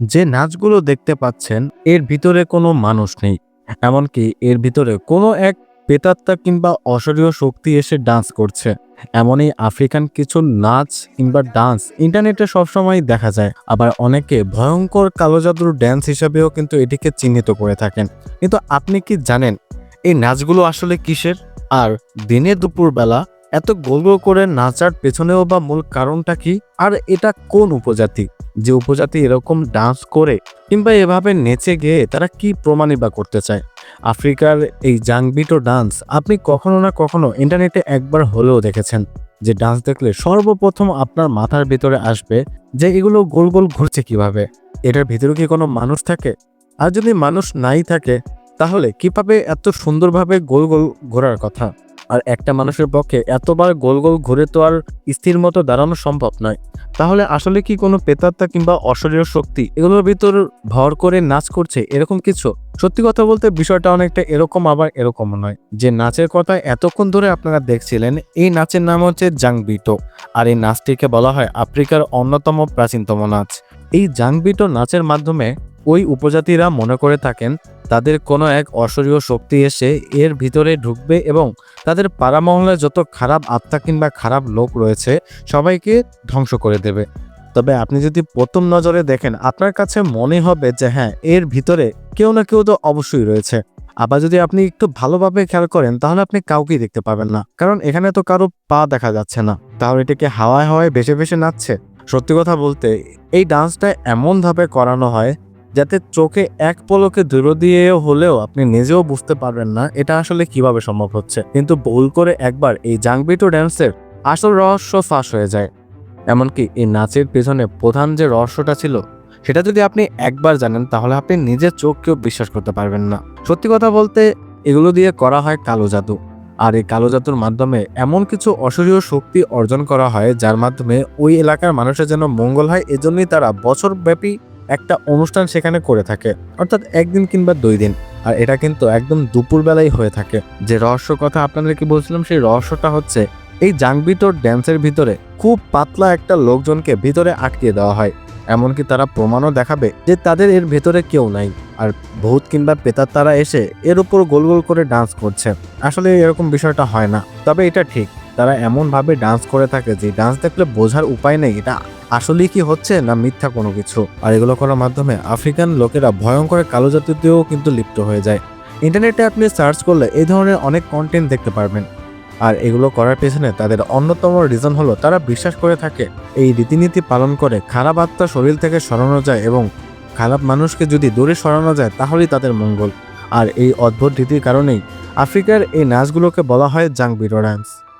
যে নাচগুলো দেখতে পাচ্ছেন, এর ভিতরে কোনো মানুষ নেই। এমনকি এর ভিতরে কোনো এক পেতাত্তা কিংবা অশরীয় শক্তি এসে ডান্স করছে। এমনই আফ্রিকান কিছু নাচ কিংবা ডান্স ইন্টারনেটে সবসময় দেখা যায়। আবার অনেকে ভয়ঙ্কর কালো জাদুর ড্যান্স হিসাবেও কিন্তু এটিকে চিহ্নিত করে থাকেন। কিন্তু আপনি কি জানেন, এই নাচগুলো আসলে কিসের? আর দিনে দুপুরবেলা এত গোল গোল করে নাচার পেছনেও বা মূল কারণটা কি? আর এটা কোন উপজাতি? যে উপজাতি এরকম ডান্স করে কিংবা এভাবে নেচে গিয়ে তারা কি প্রমাণই বা করতে চায়? আফ্রিকার এই জাংবিটো ডান্স আপনি কখনো না কখনো ইন্টারনেটে একবার হলেও দেখেছেন, যে ডান্স দেখলে সর্বপ্রথম আপনার মাথার ভিতরে আসবে যে এগুলো গোল গোল ঘুরছে কীভাবে? এটার ভিতরে কি কোনো মানুষ থাকে? আর যদি মানুষ নাই থাকে, তাহলে কীভাবে এত সুন্দরভাবে গোল গোল ঘোরার কথা? আর একটা মানুষের পক্ষে এতবার গোল গোল ঘুরে তো আর স্থির মতো দাঁড়ানো সম্ভব নয়। তাহলে আসলে কি কোনো পেতাত্তা কিংবা অশরীর শক্তি এগুলোর ভিতর ভর করে নাচ করছে এরকম কিছু? সত্যি কথা বলতে বিষয়টা অনেকটা এরকম, আবার এরকম নয়। যে নাচের কথা এতক্ষণ ধরে আপনারা দেখছিলেন, এই নাচের নাম হচ্ছে জাংবিটো। আর এই নাচটিকে বলা হয় আফ্রিকার অন্যতম প্রাচীনতম নাচ। এই জাংবিটো নাচের মাধ্যমে ওই উপজাতিরা মনে করে থাকেন তাদের কোনো এক অশরীয় শক্তি এসে এর ভিতরে ঢুকবে এবং তাদের পাড়া মহলায় যত খারাপ আত্মা কিংবা খারাপ লোক রয়েছে, সবাইকে ধ্বংস করে দেবে। তবে আপনি যদি প্রথম নজরে দেখেন, আপনার কাছে মনে হবে যে হ্যাঁ এর ভিতরে কেউ না কেউ তো অবশ্যই রয়েছে। আবার যদি আপনি একটু ভালোভাবে খেয়াল করেন, তাহলে আপনি কাউকেই দেখতে পাবেন না, কারণ এখানে তো কারও পা দেখা যাচ্ছে না। তাহলে এটাকে হাওয়ায় হাওয়ায় বেশে বেশে নাচছে। সত্যি কথা বলতে, এই ডান্সটা এমনভাবে করানো হয় যাতে চোখে এক পলকে দূর দিয়ে হলেও আপনি নিজেও বুঝতে পারবেন না এটা আসলে কীভাবে সম্ভব হচ্ছে। কিন্তু ভুল করে একবার এই জাংবিটো ড্যান্সের আসল রহস্য ফাঁস হয়ে যায়। এমনকি এই নাচের পেছনে প্রধান যে রহস্যটা ছিল, সেটা যদি আপনি একবার জানেন, তাহলে আপনি নিজের চোখকেও বিশ্বাস করতে পারবেন না। সত্যি কথা বলতে, এগুলো দিয়ে করা হয় কালো জাদু। আর এই কালো জাদুর মাধ্যমে এমন কিছু অশরীয় শক্তি অর্জন করা হয়, যার মাধ্যমে ওই এলাকার মানুষের যেন মঙ্গল হয়, এজন্যই তারা বছরব্যাপী একটা অনুষ্ঠান সেখানে করে থাকে। অর্থাৎ একদিন কিংবা দুই দিন। আর এটা কিন্তু একদম দুপুরবেলাই হয়ে থাকে। যে রহস্য কথা আপনাদেরকে বলছিলাম, সেই রহস্যটা হচ্ছে, এই জাংবিটোর ড্যান্সের ভিতরে খুব পাতলা একটা লোকজনকে ভিতরে আটকে দেওয়া হয়। এমনকি তারা প্রমাণও দেখাবে যে তাদের এর ভেতরে কেউ নাই। আর ভূত কিংবা পেতার তারা এসে এর উপর গোল গোল করে ডান্স করছে। আসলে এরকম বিষয়টা হয় না। তবে এটা ঠিক। তারা এমনভাবে ডান্স করে থাকে যে ডান্স দেখলে বোঝার উপায় নেই। এটা আসলে কি হচ্ছে না মিথ্যা কোনো কিছু? আর এগুলো করার মাধ্যমে আফ্রিকান লোকেরা ভয়ঙ্কর কালো জাতিতেও কিন্তু লিপ্ত হয়ে যায়। ইন্টারনেটে আপনি সার্চ করলে এই ধরনের অনেক কন্টেন্ট দেখতে পারবেন। আর এগুলো করার পেছনে তাদের অন্যতম রিজন হলো তারা বিশ্বাস করে থাকে, এই রীতিনীতি পালন করে খারাপ আত্মা শরীর থেকে সরানো যায় এবং খারাপ মানুষকে যদি দূরে সরানো যায় তাহলেই তাদের মঙ্গল। আর এই অদ্ভুত রীতির কারণেই আফ্রিকার এই নাচগুলোকে বলা হয় জাংবিরো ডান্স